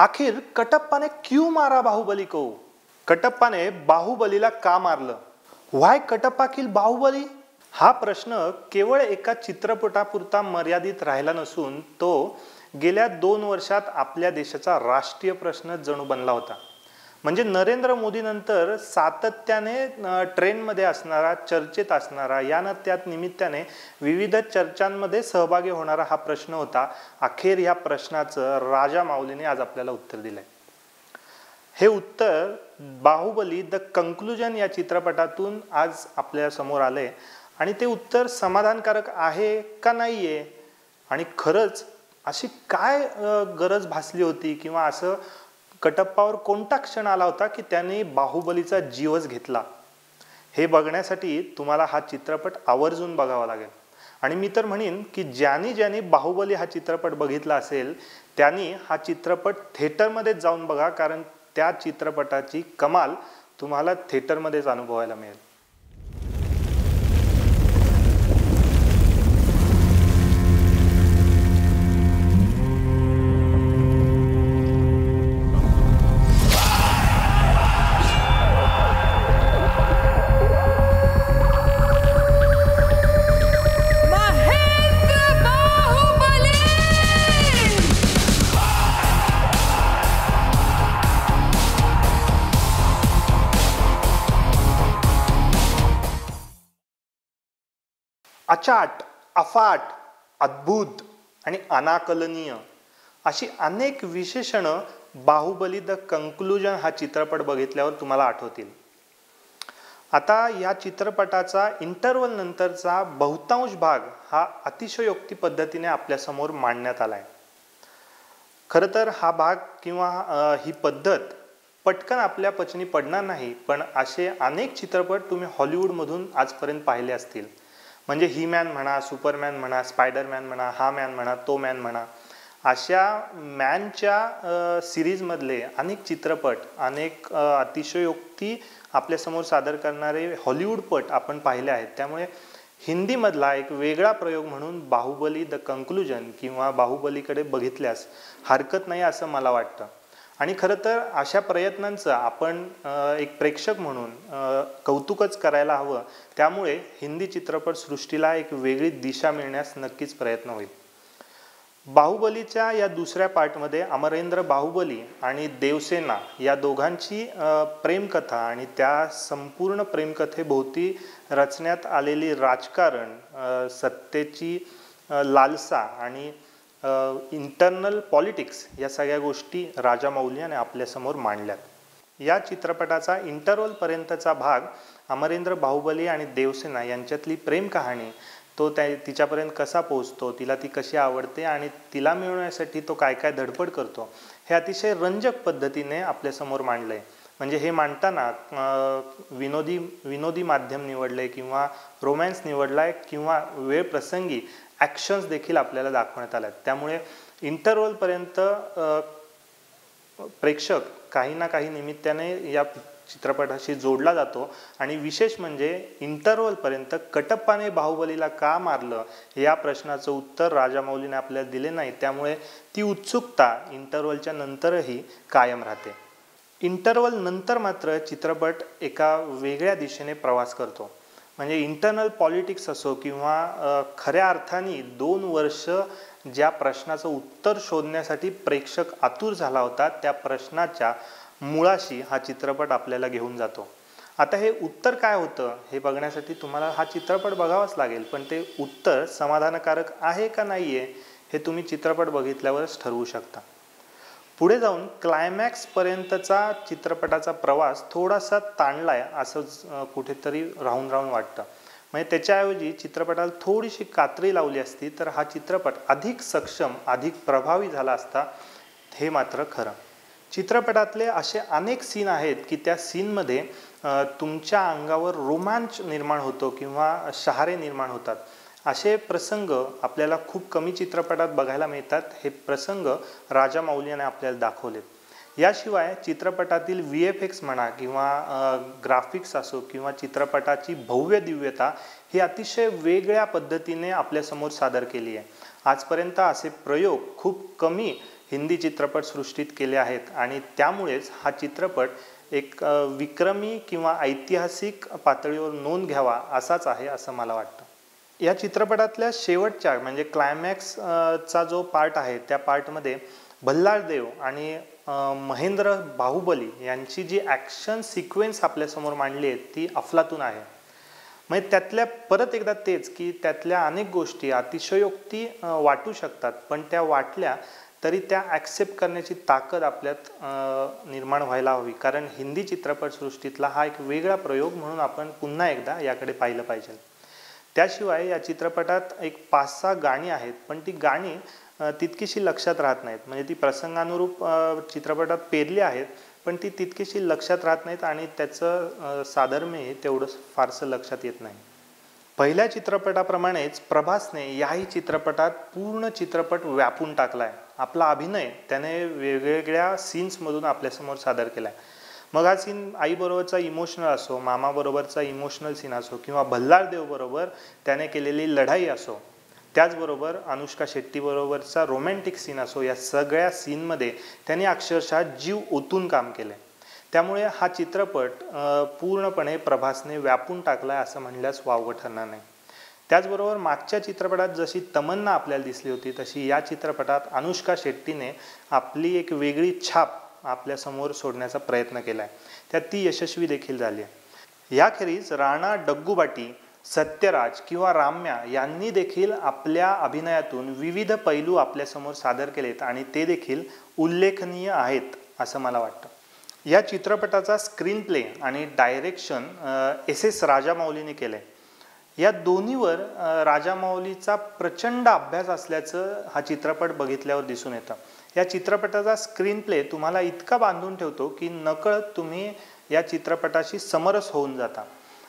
अखेर कटप्पाने क्यू मारा बाहुबली को. कटप्पाने बाहुबलीला का मारलं? व्हाय कटप्पा किल बाहुबली? हा प्रश्न केवळ एका चित्रपटापुरता मर्यादित राहिला नसून तो गेल्या दोन वर्षात आपल्या देशाचा राष्ट्रीय प्रश्न जणू बनला होता. म्हणजे नरेंद्र मोदीनंतर सातत्याने ट्रेनमध्ये असणारा चर्चेत असणारा यानं त्यात निमित्ताने विविध चर्चांमध्ये सहभागी होणारा हा प्रश्न होता. अखेर ह्या प्रश्नाचं राजा माऊलीने आज आपल्याला उत्तर दिलंय. हे उत्तर बाहुबली द कंक्लुजन या चित्रपटातून आज आपल्यासमोर आले आणि ते उत्तर समाधानकारक आहे का नाही आहे आणि खरंच अशी काय गरज भासली होती? किंवा असं कटप्पावर कोणता क्षण आला होता की त्यांनी बाहुबलीचा जीवच घेतला? हे बघण्यासाठी तुम्हाला हा चित्रपट आवर्जून बघावा लागेल. आणि मी तर म्हणेन की ज्यांनी ज्यांनी बाहुबली हा चित्रपट बघितला असेल त्यांनी हा चित्रपट थिएटरमध्येच जाऊन बघा कारण त्या चित्रपटाची कमाल तुम्हाला थिएटरमध्येच अनुभवायला मिळेल. अचाट अफाट अद्भुत आणि अनाकलनीय अशी अनेक विशेषणं बाहुबली द कंक्लुजन हा चित्रपट बघितल्यावर तुम्हाला आठवतील. आता या चित्रपटाचा इंटरवल नंतरचा बहुतांश भाग हा अतिशयोक्ती पद्धतीने आपल्यासमोर मांडण्यात आला आहे खरं तर हा भाग किंवा ही पद्धत पटकन आपल्या पचनी पडणार नाही पण असे अनेक चित्रपट तुम्ही हॉलिवूडमधून आजपर्यंत पाहिले असतील. म्हणजे ही मॅन म्हणा सुपरमॅन म्हणा स्पायडरमॅन म्हणा हा मॅन म्हणा तो मॅन म्हणा अशा मॅनच्या सिरीजमधले अनेक चित्रपट अनेक अतिशयोक्ती आपल्यासमोर सादर करणारे हॉलिवूडपट आपण पाहिले आहेत. त्यामुळे हिंदीमधला एक वेगळा प्रयोग म्हणून बाहुबली द कंक्लुजन किंवा बाहुबलीकडे बघितल्यास हरकत नाही असं मला वाटतं. आणि खरं तर अशा प्रयत्नांचं आपण एक प्रेक्षक म्हणून कौतुकच करायला हवं. त्यामुळे हिंदी चित्रपटसृष्टीला एक वेगळी दिशा मिळण्यास नक्कीच प्रयत्न होईल. बाहुबलीच्या या दुसऱ्या पार्टमध्ये अमरेंद्र बाहुबली आणि देवसेना या दोघांची प्रेमकथा आणि त्या संपूर्ण प्रेमकथेभोवती रचण्यात आलेली राजकारण सत्तेची लालसा आणि इंटरनल पॉलिटिक्स या सगळ्या गोष्टी राजामौली आणि आपल्यासमोर मांडल्यात. या चित्रपटाचा इंटरवलपर्यंतचा भाग अमरेंद्र बाहुबली आणि देवसेना यांच्यातली प्रेम कहाणी तो त्या तिच्यापर्यंत कसा पोहोचतो तिला ती कशी आवडते आणि तिला मिळवण्यासाठी तो काय काय धडपड करतो हे अतिशय रंजक पद्धतीने आपल्यासमोर मांडलं आहे म्हणजे हे मांडताना विनोदी विनोदी माध्यम निवडले किंवा रोमॅन्स निवडला आहे किंवा वेळ प्रसंगी ॲक्शन्स देखील आपल्याला दाखवण्यात आल्या आहेत त्यामुळे इंटरवलपर्यंत प्रेक्षक काही ना काही निमित्ताने या चित्रपटाशी जोडला जातो आणि विशेष म्हणजे इंटरवलपर्यंत कटप्पाने बाहुबलीला का मारलं या प्रश्नाचं उत्तर राजामौलीने आपल्याला दिले नाही. त्यामुळे ती उत्सुकता इंटरवलच्या नंतरही कायम राहते. इंटरवल नंतर मात्र चित्रपट एका वेगळ्या दिशेने प्रवास करतो. म्हणजे इंटरनल पॉलिटिक्स असो किंवा खऱ्या अर्थाने दोन वर्ष ज्या प्रश्नाचं उत्तर शोधण्यासाठी प्रेक्षक आतुर झाला होता त्या प्रश्नाच्या मुळाशी हा चित्रपट आपल्याला घेऊन जातो. आता हे उत्तर काय होतं हे बघण्यासाठी तुम्हाला हा चित्रपट बघावाच लागेल पण ते उत्तर समाधानकारक आहे का नाही आहे हे तुम्ही चित्रपट बघितल्यावरच ठरवू शकता. पुढे जाऊन क्लायमॅक्सपर्यंतचा चित्रपटाचा प्रवास थोडासा ताणला आहे असं कुठेतरी राहून राहून वाटतं. म्हणजे त्याच्याऐवजी चित्रपटाला थोडीशी कात्री लावली असती तर हा चित्रपट अधिक सक्षम अधिक प्रभावी झाला असता हे मात्र खरं. चित्रपटातले असे अनेक सीन आहेत की त्या सीनमध्ये तुमच्या अंगावर रोमांच निर्माण होतो किंवा शहारे निर्माण होतात. असे प्रसंग आपल्याला खूप कमी चित्रपटात बघायला मिळतात. हे प्रसंग राजा आपल्याला दाखवलेत. याशिवाय चित्रपटातील व्ही एफ एक्स म्हणा किंवा ग्राफिक्स असो किंवा चित्रपटाची भव्य दिव्यता ही अतिशय वेगळ्या पद्धतीने आपल्यासमोर सादर केली आहे. आजपर्यंत असे प्रयोग खूप कमी हिंदी चित्रपटसृष्टीत केले आहेत आणि त्यामुळेच हा चित्रपट एक विक्रमी किंवा ऐतिहासिक पातळीवर नोंद घ्यावा असाच आहे असं मला वाटतं. या चित्रपटातल्या शेवटच्या म्हणजे क्लायमॅक्स चा जो पार्ट आहे त्या पार्टमध्ये भल्लाळदेव आणि महेंद्र बाहुबली यांची जी ॲक्शन सिक्वेन्स आपल्यासमोर मांडली आहे ती अफलातून आहे. म्हणजे त्यातल्या परत एकदा तेच की त्यातल्या अनेक गोष्टी अतिशयोक्ती वाटू शकतात पण त्या वाटल्या तरी त्या ॲक्सेप्ट करण्याची ताकद आपल्यात निर्माण व्हायला हवी. कारण हिंदी चित्रपटसृष्टीतला हा एक वेगळा प्रयोग म्हणून आपण पुन्हा एकदा याकडे पाहिलं पाहिजे. त्याशिवाय या चित्रपटात एक पाच सहा गाणी आहेत पण ती गाणी तितकीशी लक्षात राहत नाहीत. म्हणजे ती प्रसंगानुरूप चित्रपटात पेरली आहेत पण ती तितकीशी लक्षात राहत नाहीत आणि त्याचं साधर्म्य तेवढं फारसं लक्षात येत नाही. पहिल्या चित्रपटाप्रमाणेच प्रभासने याही चित्रपटात पूर्ण चित्रपट व्यापून टाकला आहे आपला अभिनय त्याने वेगवेगळ्या सीन्समधून आपल्यासमोर सादर केला आहे मग हा सीन आईबरोबरचा इमोशनल असो मामाबरोबरचा इमोशनल सीन असो किंवा भल्लारदेवबरोबर त्याने केलेली लढाई असो त्याचबरोबर अनुष्का शेट्टीबरोबरचा रोमॅन्टिक सीन असो या सगळ्या सीनमध्ये त्यांनी अक्षरशः जीव ओतून काम केलं त्यामुळे हा चित्रपट पूर्णपणे प्रभासने व्यापून टाकला आहे असं म्हणल्यास वावगं ठरणार नाही. त्याचबरोबर मागच्या चित्रपटात जशी तमन्ना आपल्याला दिसली होती तशी या चित्रपटात अनुष्का शेट्टीने आपली एक वेगळी छाप आपल्यासमोर सोडण्याचा प्रयत्न केला आहे त्यात ती यशस्वी देखील झाली आहे. याखेरीज राणा डग्गुबाटी सत्यराज किंवा राम्या यांनी देखील आपल्या अभिनयातून विविध पैलू आपल्यासमोर सादर केलेत आणि ते देखील उल्लेखनीय आहेत असं मला वाटतं. या चित्रपटाचा स्क्रीन प्ले आणि डायरेक्शन एस एस राजामौलीने केलं आहे या दोन्हीवर राजामौलीचा प्रचंड अभ्यास असल्याचं हा चित्रपट बघितल्यावर दिसून येतं. या चित्रपटाचा स्क्रीन प्ले तुम्हाला इतका बांधून ठेवतो की नकळत तुम्ही या चित्रपटाशी समरस होऊन जाता.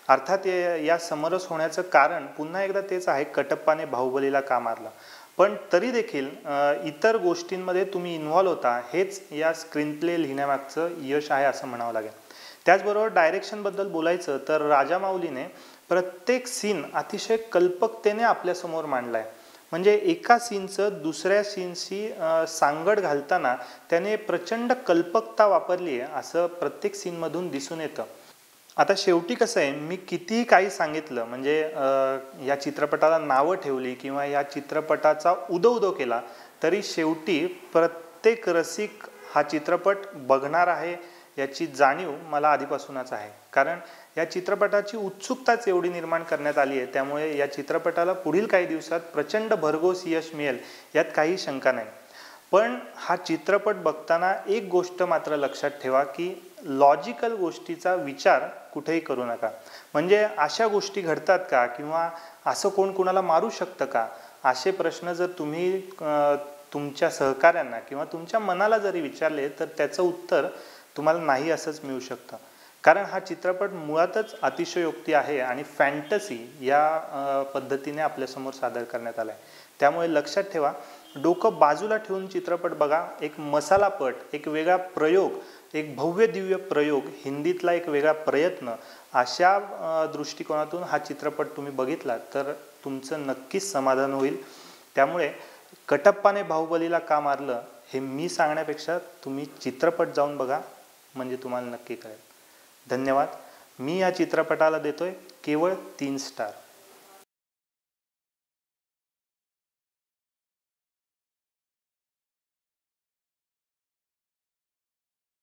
अर्थात या समरस होण्याचं कारण पुन्हा एकदा तेच आहे कटप्पाने बाहुबलीला का मारला? पण तरी देखील इतर गोष्टींमध्ये तुम्ही इन्व्हॉल्व होता हेच या स्क्रीन प्ले लिहिण्यामागचं यश आहे असं म्हणावं लागेल. त्याचबरोबर डायरेक्शनबद्दल बोलायचं तर राजा माऊलीने प्रत्येक सीन अतिशय कल्पकतेने आपल्यासमोर मांडला आहे म्हणजे एका सीनचं दुसऱ्या सीनशी सांगड घालताना त्याने प्रचंड कल्पकता वापरली आहे असं प्रत्येक सीनमधून दिसून येतं. आता शेवटी कसं आहे मी कितीही काही सांगितलं म्हणजे या चित्रपटाला नावं ठेवली किंवा या चित्रपटाचा उदो उदो केला तरी शेवटी प्रत्येक रसिक हा चित्रपट बघणार आहे याची जाणीव मला आधीपासूनच आहे. कारण या चित्रपटाची उत्सुकताच एवढी निर्माण करण्यात आली आहे. त्यामुळे या चित्रपटाला पुढील काही दिवसात प्रचंड भरघोस यश मिळेल यात काही शंका नाही. पण हा चित्रपट बघताना एक गोष्ट मात्र लक्षात ठेवा की लॉजिकल गोष्टीचा विचार कुठेही करू नका. म्हणजे अशा गोष्टी घडतात का किंवा असं कोण कुणाला मारू शकतं का? असे प्रश्न जर तुम्ही तुमच्या सहकाऱ्यांना किंवा तुमच्या मनाला जरी विचारले तर त्याचं उत्तर तुम्हाला नाही असंच मिळू शकतं. कारण हा चित्रपट मुळातच अतिशयोक्ती आहे आणि फॅन्टसी या पद्धतीने आपल्यासमोर सादर करण्यात आला आहे त्यामुळे लक्षात ठेवा डोकं बाजूला ठेवून चित्रपट बघा एक मसालापट एक वेगळा प्रयोग एक भव्य दिव्य प्रयोग हिंदीतला एक वेगळा प्रयत्न अशा दृष्टिकोनातून हा चित्रपट तुम्ही बघितला तर तुमचं नक्कीच समाधान होईल. त्यामुळे कटप्पाने बाहुबलीला का मारलं हे मी सांगण्यापेक्षा तुम्ही चित्रपट जाऊन बघा. म्हणजे तुम्हाला नक्की कळेल. धन्यवाद. मी या चित्रपटाला देतोय केवळ तीन स्टार.